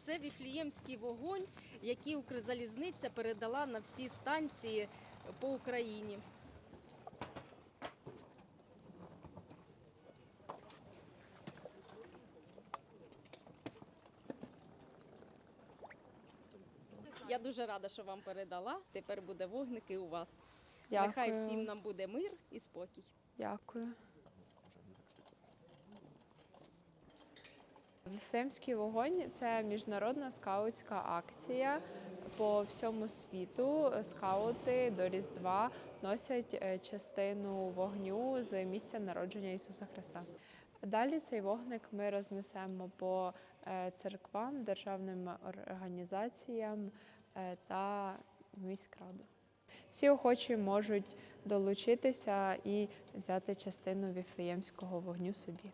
Це віфліємський вогонь, який Укрзалізниця передала на всі станції по Україні. Я дуже рада, що вам передала. Тепер буде вогник і у вас. Нехай всім нам буде мир і спокій. Дякую. Віфлеємський вогонь це міжнародна скаутська акція. По всьому світу скаути до Різдва носять е, частину вогню з місця народження Ісуса Христа. Далі цей вогник ми рознесемо по е, церквам, державним організаціям е, та міськраду. Всі охочі можуть долучитися і взяти частину віфлеємського вогню собі.